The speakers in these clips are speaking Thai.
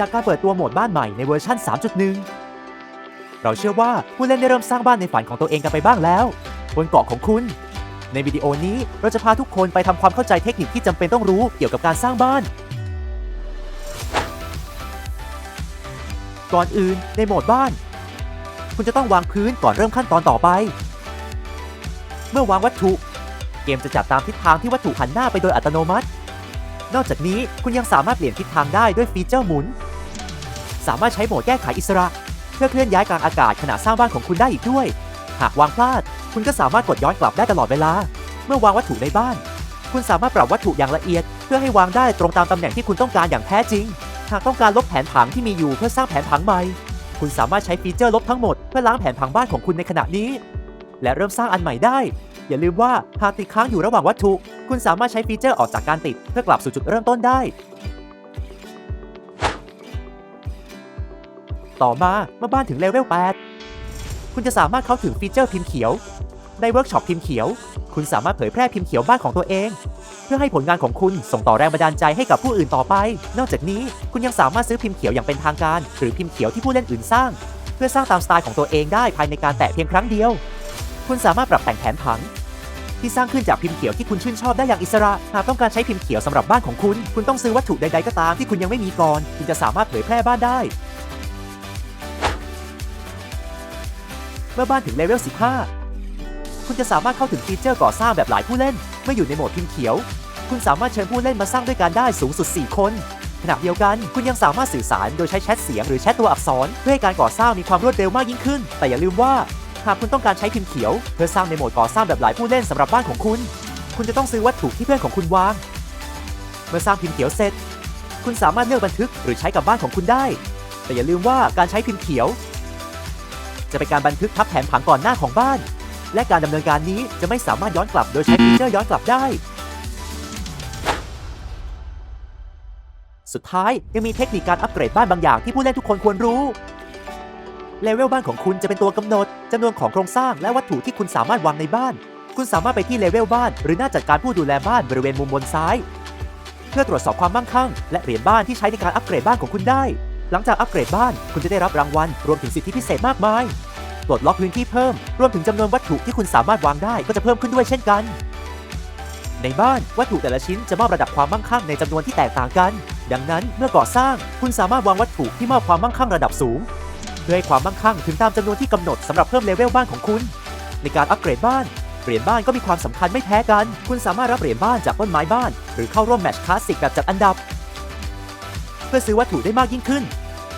จากการเปิดตัวโหมดบ้านใหม่ในเวอร์ชัน3.1 เราเชื่อว่าผู้เล่นได้เริ่มสร้างบ้านในฝันของตัวเองกันไปบ้างแล้ว บนเกาะของคุณ ในวิดีโอนี้เราจะพาทุกคนไปทำความเข้าใจเทคนิคที่จำเป็นต้องรู้เกี่ยวกับการสร้างบ้าน ก่อนอื่นในโหมดบ้าน คุณจะต้องวางพื้นก่อนเริ่มขั้นตอนต่อไป เมื่อวางวัตถุ เกมจะจัดตามทิศทางที่วัตถุหันหน้าไปโดยอัตโนมัตินอกจากนี้คุณยังสามารถเปลี่ยนทิศทางได้ด้วยฟีเจอร์หมุน สามารถใช้โหมดแก้ไขอิสระ เพื่อเคลื่อนย้ายกลางอากาศขณะสร้างบ้านของคุณได้อีกด้วย หากวางพลาด คุณก็สามารถกดย้อนกลับได้ตลอดเวลา เมื่อวางวัตถุในบ้าน คุณสามารถปรับวัตถุอย่างละเอียด เพื่อให้วางได้ตรงตามตำแหน่งที่คุณต้องการอย่างแท้จริง หากต้องการลบแผนผังที่มีอยู่เพื่อสร้างแผนผังใหม่ คุณสามารถใช้ฟีเจอร์ลบทั้งหมดเพื่อล้างแผนผังบ้านของคุณในขณะนี้ และเริ่มสร้างอันใหม่ได้ อย่าลืมว่าหากติดค้างอยู่ระหว่างวัตถุ คุณสามารถใช้ฟีเจอร์ออกจากการติดเพื่อกลับสู่จุดเริ่มต้นได้ ต่อมาเมื่อบ้านถึงเลเวล 8 คุณจะสามารถเข้าถึงฟีเจอร์พิมพ์เขียว ในเวิร์กช็อปพิมพ์เขียว คุณสามารถเผยแพร่พิมพ์เขียวบ้านของตัวเอง เพื่อให้ผลงานของคุณส่งต่อแรงบันดาลใจให้กับผู้อื่นต่อไป นอกจากนี้คุณยังสามารถซื้อพิมพ์เขียวอย่างเป็นทางการ หรือพิมพ์เขียวที่ผู้เล่นอื่นสร้าง เพื่อสร้างตามสไตล์ของตัวเองได้ภายในการแตะเพียงครั้งเดียว คุณสามารถปรับแต่งแผนผังที่สร้างขึ้นจากพิมพ์เขียวที่คุณชื่นชอบได้อย่างอิสระ หากต้องการใช้พิมพ์เขียวสำหรับบ้านของคุณ คุณต้องซื้อวัตถุใดๆก็ตามที่คุณยังไม่มีก่อนจึงจะสามารถเผยแพร่บ้านได้ มื่อบ้านถึงเลเวล 15 คุณจะสามารถเข้าถึงฟีเจอร์ก่อสร้างแบบหลายผู้เล่น เมื่ออยู่ในโหมดพิมพ์เขียว คุณสามารถเชิญผู้เล่นมาสร้างด้วยกันได้สูงสุด 4 คนขณะเดียวกันคุณยังสามารถสื่อสารโดยใช้แชทเสียงหรือแชทตัวอักษร เพื่อให้การก่อสร้างมีความรวดเร็วมากยิ่งขึ้น แต่อย่าลืมว่า หากคุณต้องการใช้พิมพ์เขียว เพื่อสร้างในโหมดก่อสร้างแบบหลายผู้เล่นสำหรับบ้านของคุณ คุณจะต้องซื้อวัตถุที่เพื่อนของคุณวาง เมื่อสร้างพิมพ์เขียวเสร็จ คุณสามารถเลือกบันทึกหรือใช้กับบ้านของคุณได้ แต่อย่าลืมว่าการใช้พิมพ์เขียว จะเป็นการบันทึกทับแผนผังก่อนหน้าของบ้าน และการดำเนินการนี้จะไม่สามารถย้อนกลับโดยใช้ฟีเจอร์ย้อนกลับได้ สุดท้ายยังมีเทคนิคการอัปเกรดบ้านบางอย่างที่ผู้เล่นทุกคนควรรู้เลเวลบ้านของคุณจะเป็นตัวกำหนดจำนวนของโครงสร้างและวัตถุที่คุณสามารถวางในบ้าน คุณสามารถไปที่เลเวลบ้าน หรือหน้าจัดการผู้ดูแลบ้านบริเวณมุมบนซ้าย เพื่อตรวจสอบความมั่งคั่ง และเหรียญบ้านที่ใช้ในการอัปเกรดบ้านของคุณได้ หลังจากอัปเกรดบ้านคุณจะได้รับรางวัล รวมถึงสิทธิพิเศษมากมายปลดล็อกพื้นที่เพิ่ม รวมถึงจำนวนวัตถุที่คุณสามารถวางได้ก็จะเพิ่มขึ้นด้วยเช่นกัน ในบ้านวัตถุแต่ละชิ้นจะมอบระดับความมั่งคั่งในจำนวนที่แตกต่างกัน ดังนั้นเมื่อก่อสร้างคุณสามารถวางวัตถุที่มอบความมั่งคั่งระดับสูงเพื่อให้ความมั่งคั่งถึงตามจำนวนที่กำหนดสำหรับเพิ่มเลเวลบ้านของคุณ ในการอัปเกรดบ้านเหรียญบ้านก็มีความสำคัญไม่แพ้กัน คุณสามารถรับเหรียญบ้านจากต้นไม้บ้าน หรือเข้าร่วมแมตช์คลาสสิกแบบจัดอันดับ เพื่อซื้อวัตถุได้มากยิ่งขึ้น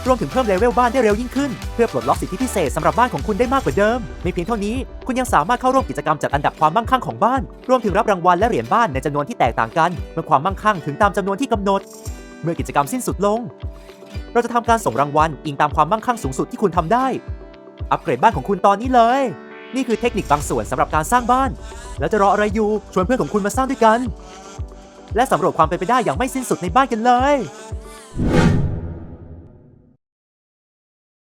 รวมถึงเพิ่มเลเวลบ้านได้เร็วยิ่งขึ้น เพื่อปลดล็อกสิทธิพิเศษสำหรับบ้านของคุณได้มากกว่าเดิม ไม่เพียงเท่านี้ คุณยังสามารถเข้าร่วมกิจกรรมจัดอันดับความมั่งคั่งของบ้าน รวมถึงรับรางวัลและเหรียญบ้านในจำนวนที่แตกต่างกัน เมื่อความมั่งคั่งถึงตามจำนวนที่กำหนด เมื่อกิจกรรมสิ้นสุดลง เราจะทำการส่งรางวัลอิงตามความมั่งคั่งสูงสุดที่คุณทำได้ อัปเกรดบ้านของคุณตอนนี้เลย นี่คือเทคนิคบางส่วนสำหรับการสร้างบ้าน แล้วจะรออะไรอยู่ ชวนเพื่อนของคุณมาสร้างด้วยกัน และสำรวจความเป็นไปได้อย่างไม่สิ้นสุดในบ้านกันเลย